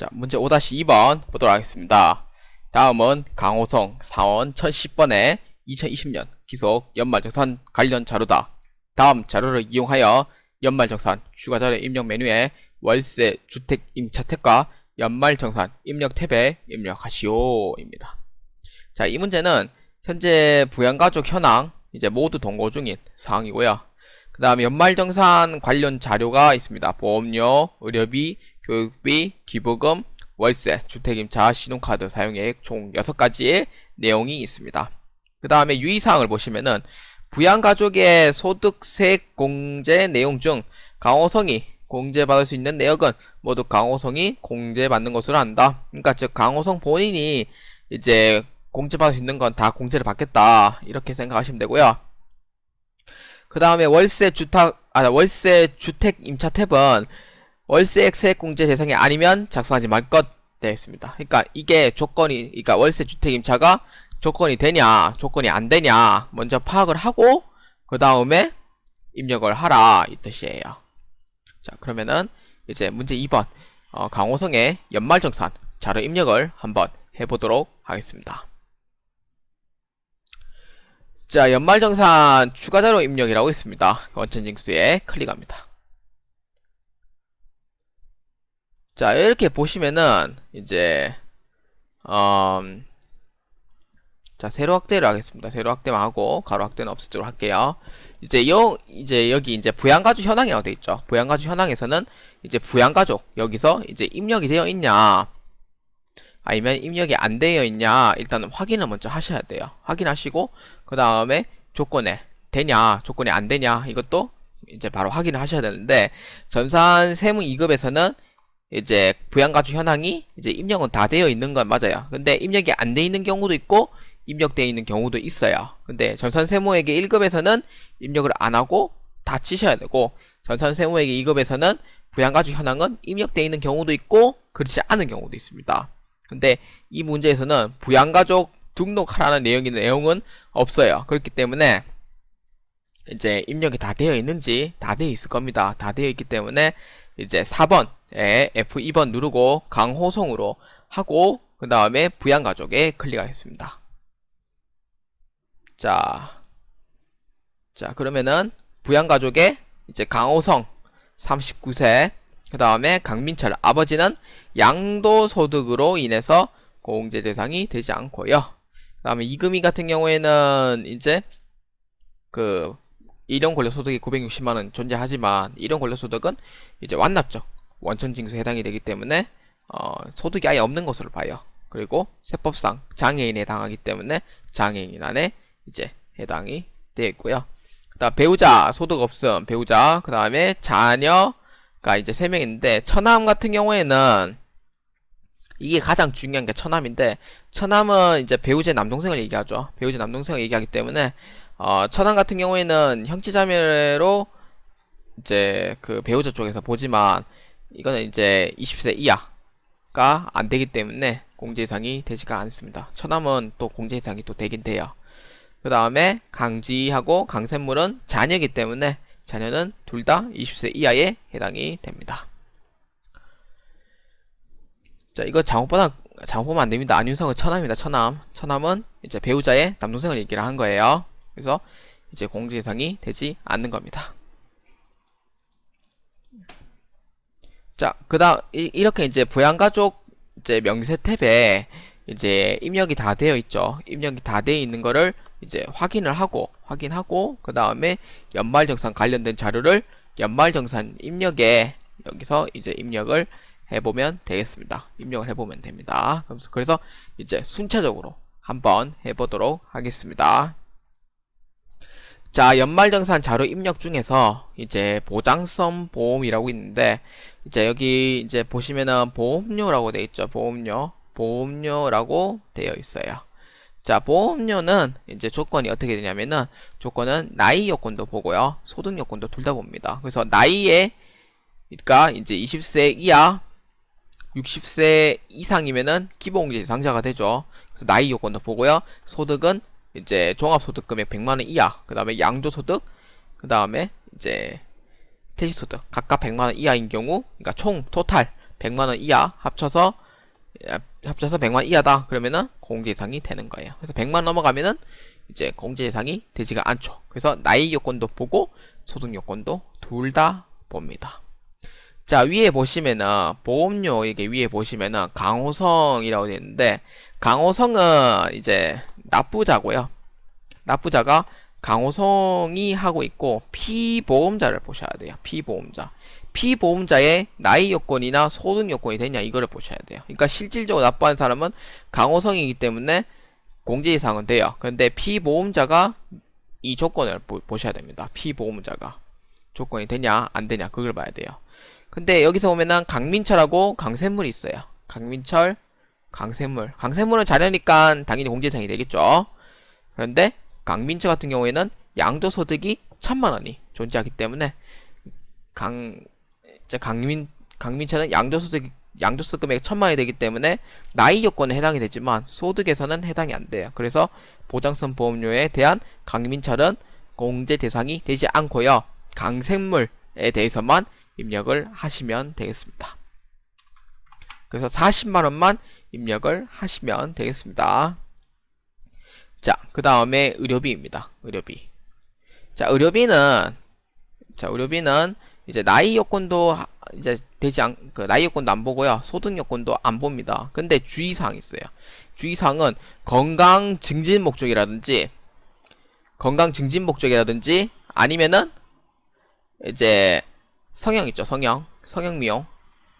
자, 문제 5-2번 보도록 하겠습니다. 다음은 강호성 사원 1010번의 2020년 기속 연말정산 관련 자료다. 다음 자료를 이용하여 연말정산 추가 자료 입력 메뉴에 월세 주택 임차택과 연말정산 입력 탭에 입력하시오입니다. 자, 이 문제는 현재 부양가족 현황 이제 모두 동거 중인 상황이고요. 그 다음에 연말정산 관련 자료가 있습니다. 보험료, 의료비, 교육비, 기부금, 월세, 주택임차, 신용카드 사용액 총 6가지의 내용이 있습니다. 그 다음에 유의사항을 보시면은 부양가족의 소득세 공제 내용 중 강호성이 공제받을 수 있는 내역은 모두 강호성이 공제받는 것으로 한다. 그러니까 즉 강호성 본인이 이제 공제받을 수 있는 건 다 공제를 받겠다. 이렇게 생각하시면 되고요. 그 다음에 월세 주택, 아, 월세 주택 임차 탭은 월세액 세액 공제 대상이 아니면 작성하지 말 것 되어 있습니다. 그러니까 이게 조건이, 그러니까 월세 주택 임차가 조건이 되냐, 조건이 안 되냐, 먼저 파악을 하고, 그 다음에 입력을 하라, 이 뜻이에요. 자, 그러면은, 이제 문제 2번, 어, 강호성의 연말정산 자료 입력을 한번 해보도록 하겠습니다. 자, 연말정산 추가자료 입력이라고 있습니다. 원천징수에 클릭합니다. 자, 이렇게 보시면은, 이제, 음, 자, 세로 확대를 하겠습니다. 세로 확대만 하고, 가로 확대는 없애도록 할게요. 이제 여, 이제 여기 이제 부양가족 현황이라고 되어 있죠. 부양가족 현황에서는 이제 부양가족, 여기서 이제 입력이 되어 있냐, 아니면 입력이 안 되어 있냐, 일단 확인을 먼저 하셔야 돼요. 확인하시고, 그 다음에 조건에 되냐, 조건이 안 되냐, 이것도 이제 바로 확인을 하셔야 되는데, 전산 세무 2급에서는 이제 부양가족 현황이 이제 입력은 다 되어 있는 건 맞아요. 근데 입력이 안 돼 있는 경우도 있고 입력되어 있는 경우도 있어요. 근데 전산 세무에게 1급에서는 입력을 안 하고 다 치셔야 되고 전산 세무에게 2급에서는 부양가족 현황은 입력되어 있는 경우도 있고 그렇지 않은 경우도 있습니다. 근데 이 문제에서는 부양가족 등록하라는 내용이 내용은 없어요. 그렇기 때문에 이제 입력이 다 되어 있는지 다 되어 있을 겁니다. 다 되어 있기 때문에 이제 4번에 F2번 누르고 강호성으로 하고 그 다음에 부양가족에 클릭하겠습니다. 자, 자 그러면은 부양가족에 이제 강호성 39세 그 다음에 강민철 아버지는 양도소득으로 인해서 공제 대상이 되지 않고요. 그 다음에 이금희 같은 경우에는 이제 그 일용 권리소득이 960만원 존재하지만 일용 권리소득은 이제 완납적 원천징수에 해당이 되기 때문에 어, 소득이 아예 없는 것으로 봐요. 그리고 세법상 장애인에 해당하기 때문에 장애인 안에 이제 해당이 되어 있고요. 그다음 배우자 소득 없음 배우자 그 다음에 자녀가 이제 세 명인데 처남 같은 경우에는 이게 가장 중요한 게 처남인데 처남은 이제 배우자 남동생을 얘기하죠. 배우자 남동생을 얘기하기 때문에 어, 처남 같은 경우에는 형제자매로 이제 그 배우자 쪽에서 보지만 이거는 이제 20세 이하가 안 되기 때문에 공제 대상이 되지가 않습니다. 처남은 또 공제 대상이 또 되긴 돼요. 그 다음에 강지하고 강샘물은 자녀이기 때문에 자녀는 둘 다 20세 이하에 해당이 됩니다. 자, 이거 잘못보다 잘못보면 안 됩니다. 안윤성은 처남입니다. 처남. 처남은 이제 배우자의 남동생을 얘기를 한 거예요. 그래서 이제 공제 대상이 되지 않는 겁니다. 자, 그 다음 이렇게 이제 부양가족 이제 명세 탭에 이제 입력이 다 되어 있죠. 입력이 다 되어 있는 거를 이제 확인을 하고 확인하고 그 다음에 연말정산 관련된 자료를 연말정산 입력에 여기서 이제 입력을 해보면 되겠습니다. 입력을 해보면 됩니다. 그래서 이제 순차적으로 한번 해보도록 하겠습니다. 자, 연말정산 자료 입력 중에서 이제 보장성 보험이라고 있는데 이제 여기 이제 보시면은 보험료라고 되어 있죠. 보험료. 보험료라고 되어 있어요. 자, 보험료는 이제 조건이 어떻게 되냐면은 조건은 나이 요건도 보고요. 소득 요건도 둘 다 봅니다. 그래서 나이에 그러니까 이제 20세 이하 60세 이상이면은 기본공제 대상자가 되죠. 그래서 나이 요건도 보고요. 소득은 이제 종합소득 금액 100만 원 이하, 그 다음에 양도소득, 그 다음에 이제 퇴직소득 각각 100만 원 이하인 경우, 그러니까 총 토탈 100만원 이하 합쳐서 야, 합쳐서 100만 이하다 그러면은 공제 대상이 되는 거예요. 그래서 100만 넘어가면은 이제 공제 대상이 되지가 않죠. 그래서 나이 요건도 보고 소득 요건도 둘 다 봅니다. 자 위에 보시면은 보험료 이게 위에 보시면은 강호성이라고 되어 있는데 강호성은 이제 납부자고요. 납부자가 강호성이 하고 있고 피보험자를 보셔야 돼요. 피보험자. 피보험자의 나이 요건이나 소득 요건이 되냐 이거를 보셔야 돼요. 그러니까 실질적으로 납부한 사람은 강호성이기 때문에 공제 이상은 돼요. 그런데 피보험자가 이 조건을 보, 보셔야 됩니다. 피보험자가 조건이 되냐 안 되냐 그걸 봐야 돼요. 근데 여기서 보면은 강민철하고 강샘물이 있어요. 강민철, 강샘물. 강샘물은 자녀니까 당연히 공제상이 되겠죠. 그런데 강민철 같은 경우에는 양도소득이 천만 원이 존재하기 때문에 강 강민 강민철은 양도소득 양도세 금액 천만 원이 되기 때문에 나이 요건에 해당이 되지만 소득에서는 해당이 안 돼요. 그래서 보장성 보험료에 대한 강민철은 공제 대상이 되지 않고요. 강생물에 대해서만 입력을 하시면 되겠습니다. 그래서 40만 원만 입력을 하시면 되겠습니다. 자, 그 다음에 의료비입니다. 의료비. 자, 의료비는 자, 의료비는 이제 나이 요건도 하- 이제 되지 않, 그 나이 요건도 안 보고요. 소득 요건도 안 봅니다. 근데 주의사항이 있어요. 주의사항은 건강 증진 목적이라든지 건강 증진 목적이라든지 아니면은 이제 성형 있죠. 성형. 성형 미용.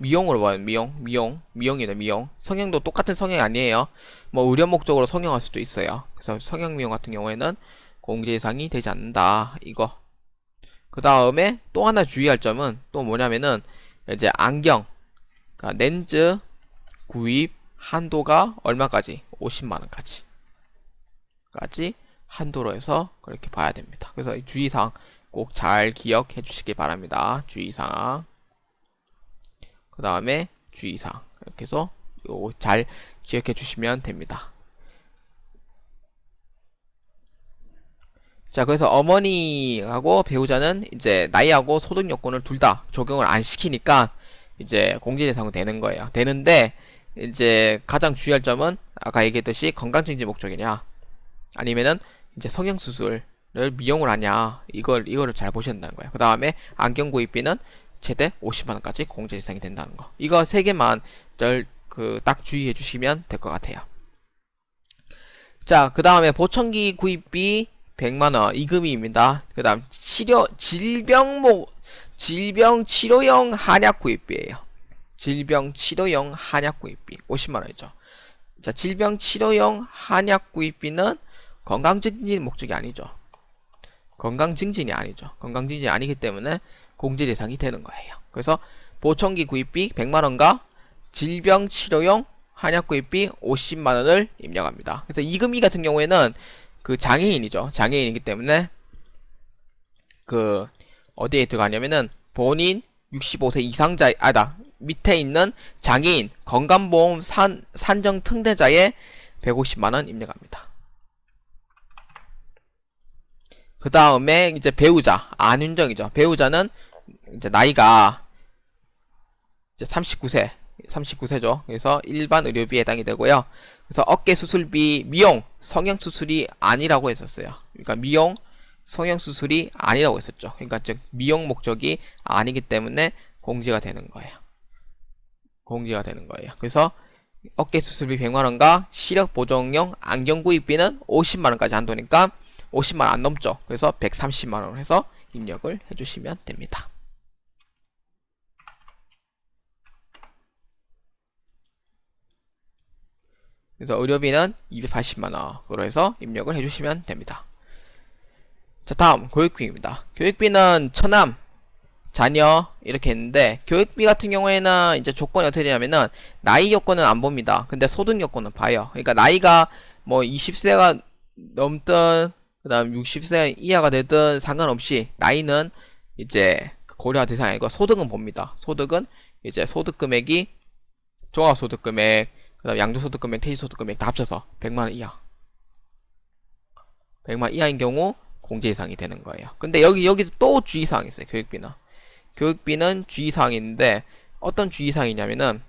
미용으로 봐요. 미용. 미용. 미용이다. 미용. 성형도 똑같은 성형이 아니에요. 뭐 의료 목적으로 성형할 수도 있어요. 그래서 성형 미용 같은 경우에는 공제 대상이 되지 않는다. 이거. 그 다음에 또 하나 주의할 점은 또 뭐냐면은 이제 안경, 그러니까 렌즈 구입 한도가 얼마까지? 50만 원까지. 까지 한도로 해서 그렇게 봐야 됩니다. 그래서 이 주의사항 꼭 잘 기억해 주시기 바랍니다. 주의사항. 그 다음에 주의사항. 이렇게 해서 잘 기억해 주시면 됩니다. 자, 그래서 어머니하고 배우자는 이제 나이하고 소득 요건을 둘 다 적용을 안 시키니까 이제 공제 대상은 되는 거예요. 되는데 이제 가장 주의할 점은 아까 얘기했듯이 건강 증진 목적이냐 아니면은 이제 성형 수술을 미용을 하냐 이걸 이거를 잘 보셔야 된다는 거예요. 그 다음에 안경 구입비는 최대 50만 원까지 공제 대상이 된다는 거. 이거 세 개만 그 딱 주의해 주시면 될 것 같아요. 자, 그 다음에 보청기 구입비 100만원 이금희입니다. 그 다음 치료 질병목 질병 치료용 한약 구입비예요. 질병 치료용 한약 구입비 50만원이죠. 자, 질병 치료용 한약 구입비는 건강 증진 목적이 아니죠. 건강 증진이 아니죠. 건강 증진이 아니기 때문에 공제 대상이 되는 거예요. 그래서 보청기 구입비 100만 원과 질병 치료용 한약 구입비 50만 원을 입력합니다. 그래서 이금희 같은 경우에는 그 장애인이죠. 장애인이기 때문에 그 어디에 들어가냐면은 본인 65세 이상자 아다 밑에 있는 장애인 건강보험 산, 산정 특례자에 150만 원 입력합니다. 그 다음에 이제 배우자 안윤정이죠. 배우자는 이제 나이가 이제 39세 39세죠. 그래서 일반 의료비에 해당이 되고요. 그래서 어깨 수술비 미용 성형 수술이 아니라고 했었어요. 그러니까 미용 성형 수술이 아니라고 했었죠. 그러니까 즉 미용 목적이 아니기 때문에 공제가 되는 거예요. 공제가 되는 거예요. 그래서 어깨 수술비 100만 원과 시력 보정용 안경 구입비는 50만 원까지 한도니까 50만 원 안 넘죠. 그래서 130만 원을 해서 입력을 해 주시면 됩니다. 그래서 의료비는 280만원으로 해서 입력을 해주시면 됩니다. 자, 다음, 교육비입니다. 교육비는 처남, 자녀, 이렇게 했는데, 교육비 같은 경우에는 이제 조건이 어떻게 되냐면은, 나이 요건은 안 봅니다. 근데 소득 요건은 봐요. 그러니까 나이가 뭐 20세가 넘든, 그 다음 60세 이하가 되든 상관없이, 나이는 이제 고려 대상이 아니고 소득은 봅니다. 소득은 이제 소득 금액이 종합 소득 금액, 그 다음 양도소득 금액, 퇴직소득 금액 다 합쳐서 100만원 이하. 100만 이하인 경우 공제 이상이 되는 거예요. 근데 여기, 여기서 또 주의사항이 있어요. 교육비는. 교육비는 주의사항이 있는데, 어떤 주의사항이냐면은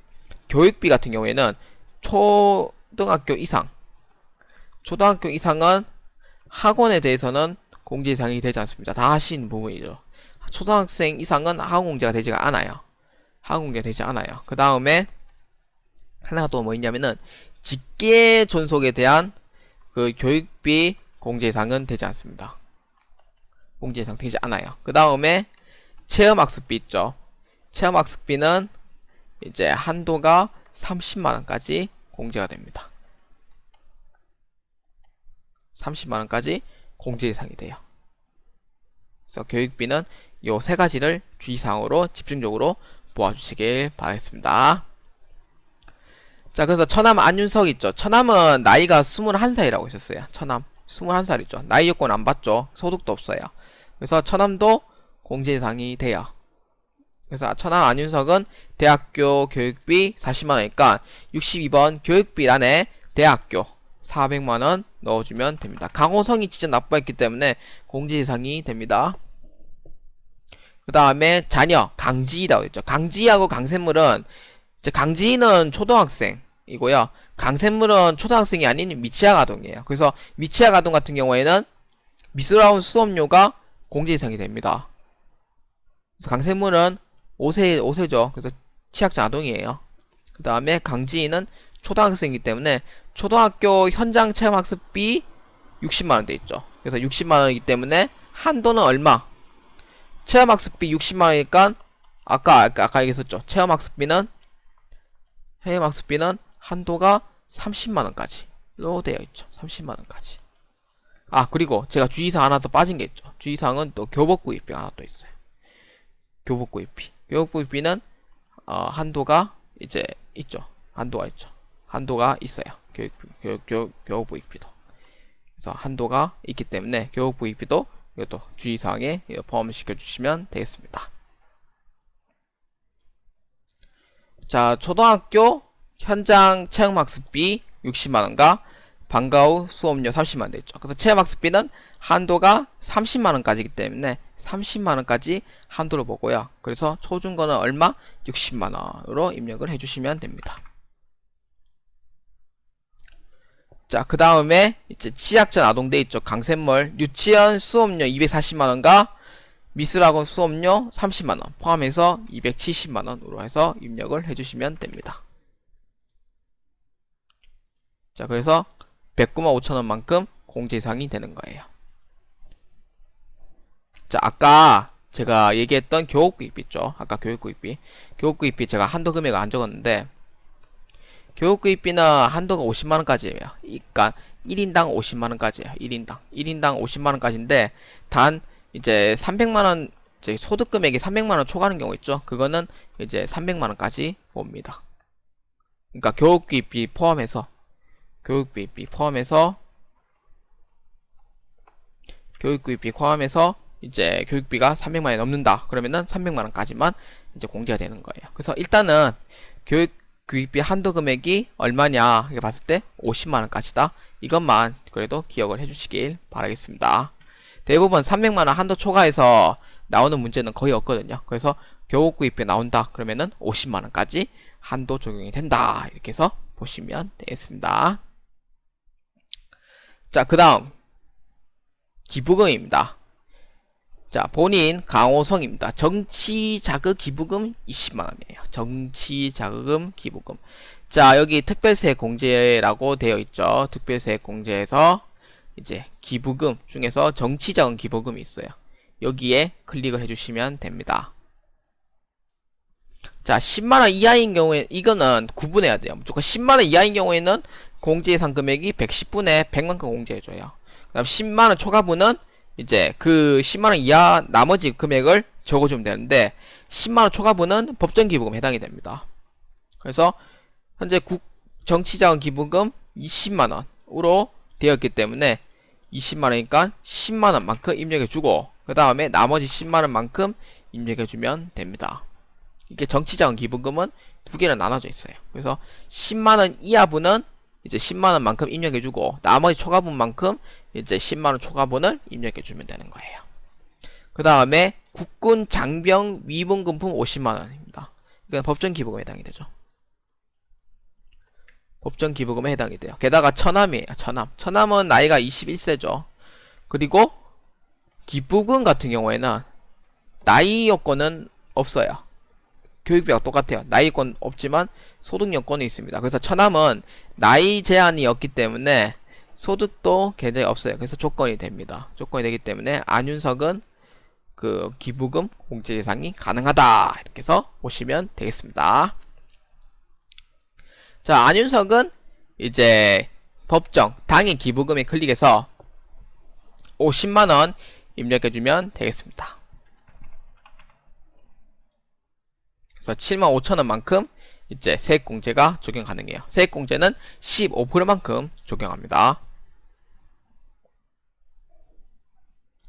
교육비 같은 경우에는 초등학교 이상, 초등학교 이상은 학원에 대해서는 공제사항이 되지 않습니다. 다 하신 부분이죠. 초등학생 이상은 학원 공제가 되지가 않아요. 학원 공제가 되지 않아요. 그 다음에 하나가 또 뭐 있냐면은 직계 존속에 대한 그 교육비 공제사항은 되지 않습니다. 공제사항 되지 않아요. 그 다음에 체험학습비 있죠. 체험학습비는 이제 한도가 30만원까지 공제가 됩니다. 30만원까지 공제 대상이 돼요. 그래서 교육비는 요 세 가지를 주의사항으로 집중적으로 보아주시길 바라겠습니다. 자, 그래서 처남 안윤석 있죠. 처남은 나이가 21살이라고 있었어요. 처남 21살이죠. 나이 요건 안 받죠. 소득도 없어요. 그래서 처남도 공제 대상이 돼요. 그래서 처남 안윤석은 대학교 교육비 40만원이니까 62번 교육비란에 대학교 400만원 넣어주면 됩니다. 강호성이 진짜 납부했기 때문에 공제 대상이 됩니다. 그 다음에 자녀 강지희라고 했죠. 강지희하고 강샘물은 이제 강지희는 초등학생이고요. 강샘물은 초등학생이 아닌 미취학 아동이에요. 그래서 미취학 아동 같은 경우에는 미술학원 수업료가 공제 대상이 됩니다. 그래서 강샘물은 5세 5세죠. 그래서 취약자 아동이에요. 그 다음에 강지희는 초등학생이기 때문에 초등학교 현장 체험학습비 60만원 돼 있죠. 그래서 60만원이기 때문에 한도는 얼마? 체험학습비 60만원이니까 아까 아까 아까 얘기했었죠. 체험학습비는 체험학습비는 한도가 30만원까지로 되어 있죠. 30만원까지. 아 그리고 제가 주의사항 하나 더 빠진 게 있죠. 주의사항은 또 교복구입비 하나 또 있어요. 교복구입비. 교복구입비는 어, 한도가 이제 있죠. 한도가 있죠. 한도가 있어요. 교육, 교육, 교육, 교육부익비도. 그래서 한도가 있기 때문에 교육부익비도 이것도 주의사항에 포함시켜 주시면 되겠습니다. 자, 초등학교 현장 체험학습비 60만원과 방과 후 수업료 30만원 되죠. 그래서 체험학습비는 한도가 30만원까지이기 때문에 30만원까지 한도로 보고요. 그래서 초중고는 얼마? 60만원으로 입력을 해주시면 됩니다. 자, 그 다음에 이제 치약전 아동대 있죠. 강샘물 유치원 수업료 240만원과 미술학원 수업료 30만원 포함해서 270만원으로 해서 입력을 해주시면 됩니다. 자, 그래서 109만 5천원만큼 공제상이 되는 거예요. 자, 아까 제가 얘기했던 교육구입비 있죠. 아까 교육구입비. 교육구입비 제가 한도 금액을 안 적었는데 교육구입비는 한도가 50만원까지예요. 그러니까 1인당 50만원까지예요. 1인당. 1인당 50만원까지인데 단 이제 300만원 이제 소득 금액이 300만원 초과하는 경우 있죠. 그거는 이제 300만원까지 옵니다. 그러니까 교육비비 포함해서 교육비비 포함해서 교육비비 포함해서 이제 교육비가 300만원이 넘는다. 그러면은 300만원까지만 이제 공제가 되는 거예요. 그래서 일단은 교육 교육비 한도 금액이 얼마냐 이렇게 봤을 때 50만원까지다. 이것만 그래도 기억을 해주시길 바라겠습니다. 대부분 300만원 한도 초과해서 나오는 문제는 거의 없거든요. 그래서 교육구입비 나온다. 그러면은 50만원까지 한도 적용이 된다. 이렇게 해서 보시면 되겠습니다. 자, 그 다음 기부금입니다. 자, 본인 강호성입니다. 정치 자극 기부금 20만원이에요. 정치 자극금 기부금. 자, 여기 특별세 공제라고 되어 있죠. 특별세 공제에서 이제 기부금 중에서 정치 자금 기부금이 있어요. 여기에 클릭을 해주시면 됩니다. 자, 10만원 이하인 경우에, 이거는 구분해야 돼요. 무조건 10만원 이하인 경우에는 공제 예상 금액이 110분의 100만큼 공제해줘요. 그 다음 10만원 초과분은 이제 그 10만원 이하 나머지 금액을 적어주면 되는데 10만원 초과분은 법정 기부금 해당이 됩니다. 그래서 현재 국 정치자원 기부금 20만원으로 되었기 때문에 20만원이니까 10만원만큼 입력해주고 그 다음에 나머지 10만원만큼 입력해주면 됩니다. 이게 정치자원 기부금은 두 개로 나눠져 있어요. 그래서 10만원 이하분은 이제 10만원만큼 입력해주고 나머지 초과분만큼 이제 10만원 초과분을 입력해주면 되는 거예요. 그 다음에 국군 장병 위문금품 50만원입니다. 이건 법정 기부금에 해당이 되죠. 법정 기부금에 해당이 돼요. 게다가 처남이에요. 처남. 처남은 나이가 21세죠. 그리고 기부금 같은 경우에는 나이 요건은 없어요. 교육비가 똑같아요. 나이 요건 없지만 소득 요건이 있습니다. 그래서 처남은 나이 제한이 없기 때문에 소득도 굉장히 없어요. 그래서 조건이 됩니다. 조건이 되기 때문에 안윤석은 그 기부금 공제 예상이 가능하다. 이렇게 해서 보시면 되겠습니다. 자, 안윤석은 이제 법정 당일 기부금에 클릭해서 50만원 입력해주면 되겠습니다. 그래서 7만 5천원만큼 이제 세액공제가 적용 가능해요. 세액공제는 15%만큼 적용합니다.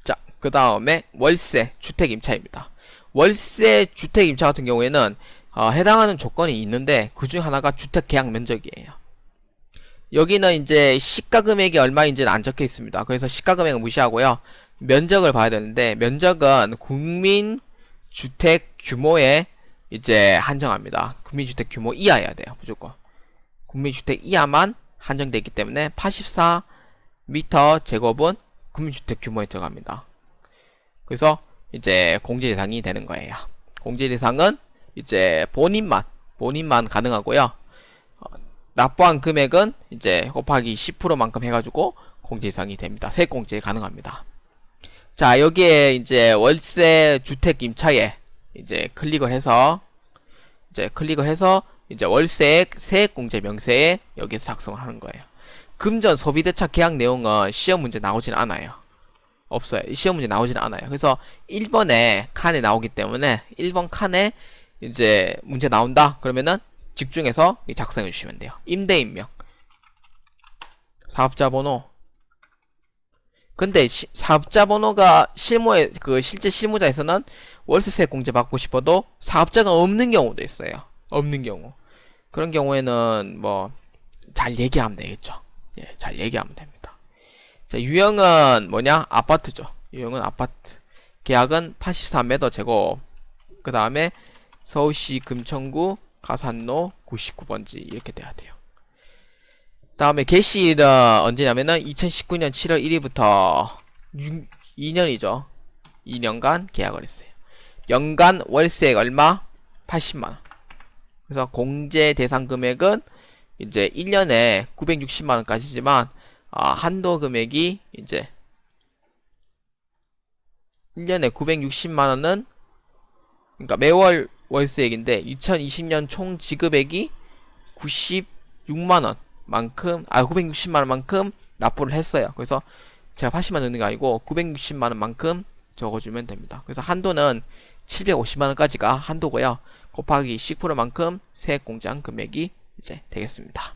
자, 그 다음에 월세 주택 임차입니다. 월세 주택 임차 같은 경우에는 어, 해당하는 조건이 있는데 그 중 하나가 주택 계약 면적이에요. 여기는 이제 시가 금액이 얼마인지는 안 적혀 있습니다. 그래서 시가 금액은 무시하고요. 면적을 봐야 되는데 면적은 국민 주택 규모에 이제 한정합니다. 국민 주택 규모 이하여야 돼요. 무조건. 국민 주택 이하만 한정되기 때문에 84m 제곱은 국민 주택 규모에 들어갑니다. 그래서 이제 공제 대상이 되는 거예요. 공제 대상은 이제 본인만 본인만 가능하고요. 어, 납부한 금액은 이제 곱하기 10%만큼 해가지고 공제 대상이 됩니다. 세액공제 가능합니다. 자 여기에 이제 월세 주택 임차에 이제 클릭을 해서 이제 클릭을 해서 이제 월세 세액공제 명세에 여기서 작성을 하는 거예요. 금전 소비대차 계약 내용은 시험 문제 나오진 않아요. 없어요. 시험 문제 나오진 않아요. 그래서 1번에 칸에 나오기 때문에 1번 칸에 이제 문제 나온다. 그러면은 집중해서 작성해 주시면 돼요. 임대인명, 사업자 번호. 근데 시, 사업자 번호가 실무에 그 실제 실무자에서는 월세세 공제 받고 싶어도 사업자가 없는 경우도 있어요. 없는 경우. 그런 경우에는 뭐 잘 얘기하면 되겠죠. 예, 잘 얘기하면 됩니다. 자, 유형은 뭐냐? 아파트죠. 유형은 아파트. 계약은 83m 제곱. 그 다음에 서울시 금천구 가산로 99번지 이렇게 돼야 돼요. 다음에 개시일은 언제냐면은 2019년 7월 1일부터 6, 2년이죠. 2년간 계약을 했어요. 연간 월세액 얼마? 80만원. 그래서 공제 대상 금액은 이제 1년에 960만원까지지만 아, 한도 금액이 이제 1년에 960만원은 그러니까 매월 월세액인데 2020년 총 지급액이 96만원 만큼 아 960만원 만큼 납부를 했어요. 그래서 제가 80만 원 넣는 게 아니고 960만 원 만큼 적어주면 됩니다. 그래서 한도는 750만 원까지가 한도고요. 곱하기 10%만큼 세액 공제한 금액이 이제 되겠습니다.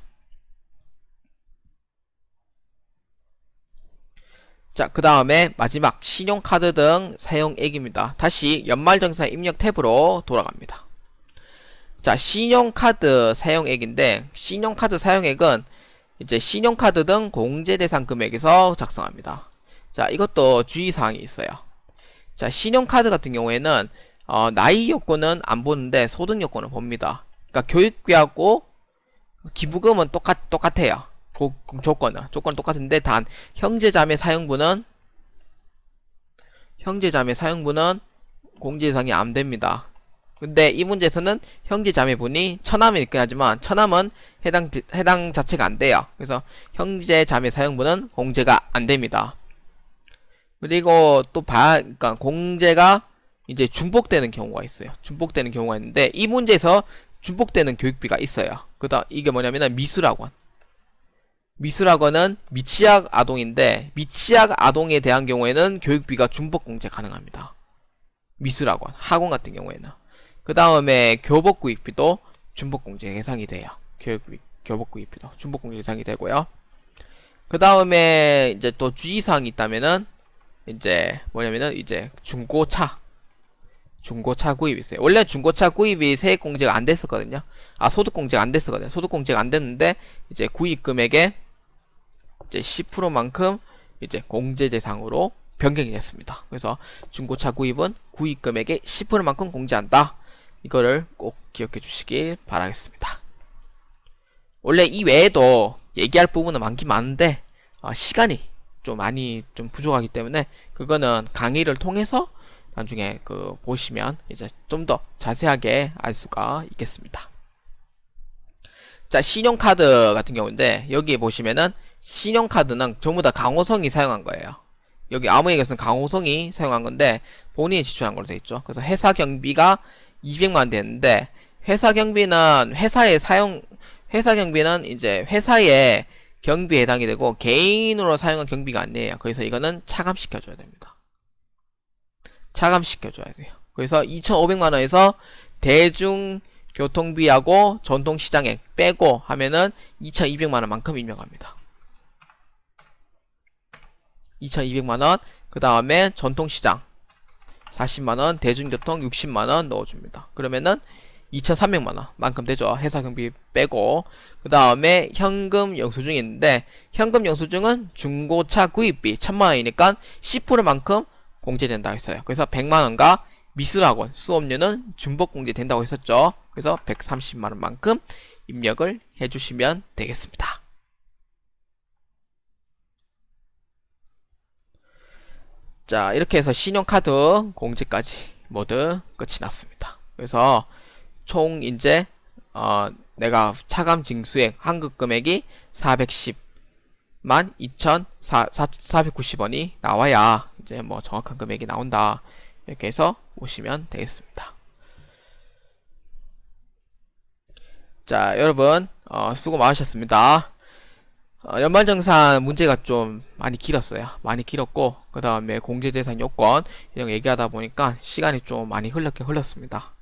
자, 그 다음에 마지막 신용카드 등 사용액입니다. 다시 연말정산 입력 탭으로 돌아갑니다. 자, 신용카드 사용액인데 신용카드 사용액은 이제 신용카드 등 공제 대상 금액에서 작성합니다. 자, 이것도 주의사항이 있어요. 자, 신용카드 같은 경우에는 어, 나이 요건은 안 보는데 소득 요건을 봅니다. 그러니까 교육비하고 기부금은 똑같 똑같아요. 조, 조건은 조건은 똑같은데 단 형제자매 사용분은 형제자매 사용분은 공제 대상이 안 됩니다. 근데 이 문제에서는 형제자매분이 처남이 있긴 하지만 처남은 해당 해당 자체가 안 돼요. 그래서 형제자매 사용분은 공제가 안 됩니다. 그리고 또 봐, 그러니까 공제가 이제 중복되는 경우가 있어요. 중복되는 경우가 있는데 이 문제에서 중복되는 교육비가 있어요. 그다 이게 뭐냐면은 미술학원. 미술학원은 미취학 아동인데 미취학 아동에 대한 경우에는 교육비가 중복 공제 가능합니다. 미술학원, 학원 같은 경우에는. 그 다음에 교복구입비도 중복공제 예상이 돼요. 교육비, 교복구입비도 중복공제 예상이 되고요. 그 다음에 이제 또 주의사항이 있다면은 이제 뭐냐면은 이제 중고차 중고차 구입이 있어요. 원래 중고차 구입이 세액공제가 안 됐었거든요. 아 소득공제가 안 됐었거든요. 소득공제가 안 됐는데 이제 구입 금액의 이제 10%만큼 이제 공제 대상으로 변경이 됐습니다. 그래서 중고차 구입은 구입 금액의 10%만큼 공제한다. 이거를 꼭 기억해 주시길 바라겠습니다. 원래 이 외에도 얘기할 부분은 많긴 많은데 어, 시간이 좀 많이 좀 부족하기 때문에 그거는 강의를 통해서 나중에 그 보시면 이제 좀 더 자세하게 알 수가 있겠습니다. 자, 신용카드 같은 경우인데 여기 보시면은 신용카드는 전부 다 강호성이 사용한 거예요. 여기 아무에게서는 강호성이 사용한 건데 본인이 지출한 걸로 돼 있죠. 그래서 회사 경비가 200만 원 되는데 회사 경비는 회사에 사용 회사 경비는 이제 회사의 경비에 해당이 되고 개인으로 사용한 경비가 아니에요. 그래서 이거는 차감시켜 줘야 됩니다. 차감시켜 줘야 돼요. 그래서 2,500만 원에서 대중 교통비하고 전통시장액 빼고 하면은 2,200만 원만큼 임명합니다. 2,200만원, 그 다음에 전통시장 40만원, 대중교통 60만원 넣어줍니다. 그러면은 2,300만원 만큼 되죠. 회사 경비 빼고. 그 다음에 현금 영수증이 있는데, 현금 영수증은 중고차 구입비 1000만원이니까 10%만큼 공제된다고 했어요. 그래서 100만원과 미술학원 수업료는 중복 공제된다고 했었죠. 그래서 130만원만큼 입력을 해주시면 되겠습니다. 자 이렇게 해서 신용카드 공제까지 모두 끝이 났습니다. 그래서 총 이제 어, 내가 차감 징수액 환급 금액이 410만 2,490원이 나와야 이제 뭐 정확한 금액이 나온다 이렇게 해서 보시면 되겠습니다. 자 여러분 어, 수고 많으셨습니다. 어, 연말정산 문제가 좀 많이 길었어요. 많이 길었고 그 다음에 공제재산 요건 이런 거 얘기하다 보니까 시간이 좀 많이 흘렀긴 흘렀습니다.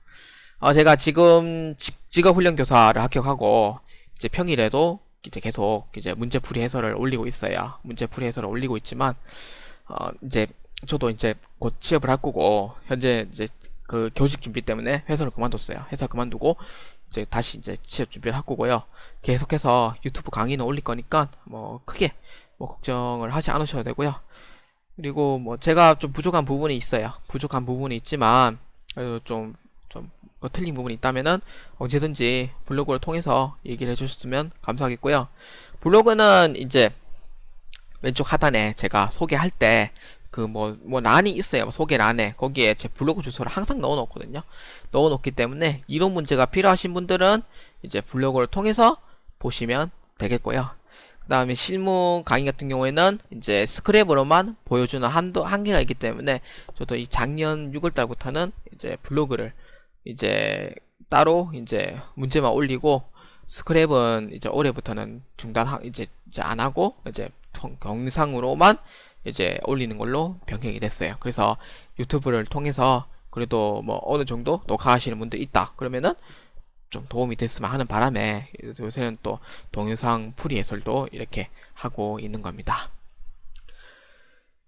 어, 제가 지금 직업훈련 교사를 합격하고 이제 평일에도 이제 계속 이제 문제풀이 해설을 올리고 있어요. 문제풀이 해설을 올리고 있지만 어, 이제 저도 이제 곧 취업을 할 거고 현재 이제 그 교직 준비 때문에 회사를 그만뒀어요. 회사 그만두고 이제 다시 이제 취업 준비를 할 거고요. 계속해서 유튜브 강의는 올릴 거니까 뭐 크게 뭐 걱정을 하지 않으셔도 되고요. 그리고 뭐 제가 좀 부족한 부분이 있어요. 부족한 부분이 있지만 그래도 좀, 좀 뭐 틀린 부분이 있다면은 언제든지 블로그를 통해서 얘기를 해주셨으면 감사하겠고요. 블로그는 이제 왼쪽 하단에 제가 소개할 때 그뭐뭐 란이 있어요. 소개란에 거기에 제 블로그 주소를 항상 넣어 놓거든요. 넣어 놓기 때문에 이론 문제가 필요하신 분들은 이제 블로그를 통해서 보시면 되겠고요. 그 다음에 실무 강의 같은 경우에는 이제 스크랩으로만 보여주는 한도 한계가 있기 때문에 저도 이 작년 6월달부터는 이제 블로그를 이제 따로 이제 문제만 올리고 스크랩은 이제 올해부터는 중단 이제 이제 안 하고 이제 영상으로만 이제 올리는 걸로 변경이 됐어요. 그래서 유튜브를 통해서 그래도 뭐 어느 정도 녹화하시는 분들 있다. 그러면은 좀 도움이 됐으면 하는 바람에 요새는 또 동영상 풀이 해설도 이렇게 하고 있는 겁니다.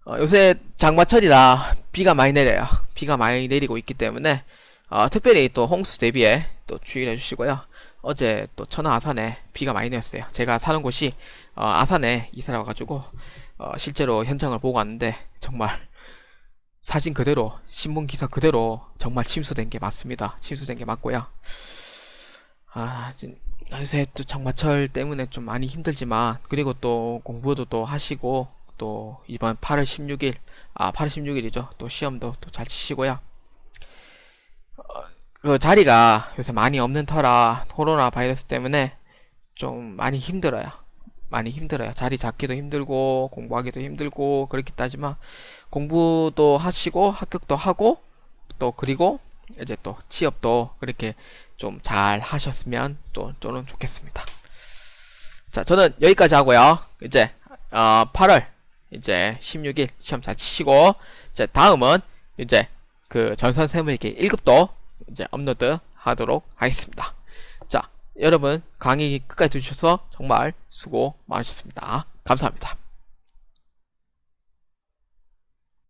어, 요새 장마철이라 비가 많이 내려요. 비가 많이 내리고 있기 때문에 어, 특별히 또 홍수 대비에 또 주의를 해주시고요. 어제 또 천안 아산에 비가 많이 내렸어요. 제가 사는 곳이 어, 아산에 이사를 와가지고 어, 실제로 현장을 보고 왔는데 정말 사진 그대로 신문 기사 그대로 정말 침수된 게 맞습니다. 침수된 게 맞고요. 아, 요새 또 장마철 때문에 좀 많이 힘들지만, 그리고 또 공부도 또 하시고, 또 이번 8월 16일, 아, 8월 16일이죠. 또 시험도 또 잘 치시고요. 어, 그 자리가 요새 많이 없는 터라 코로나 바이러스 때문에 좀 많이 힘들어요. 많이 힘들어요. 자리 잡기도 힘들고, 공부하기도 힘들고, 그렇기 따지만, 공부도 하시고, 합격도 하고, 또 그리고 이제 또 취업도 그렇게 좀 잘 하셨으면 또 저는 좋겠습니다. 자, 저는 여기까지 하고요. 이제 어, 8월 이제 16일 시험 잘 치시고 이제 다음은 이제 그 전선 세무회계 1급도 이제 업로드 하도록 하겠습니다. 자, 여러분 강의 끝까지 들으셔서 정말 수고 많으셨습니다. 감사합니다.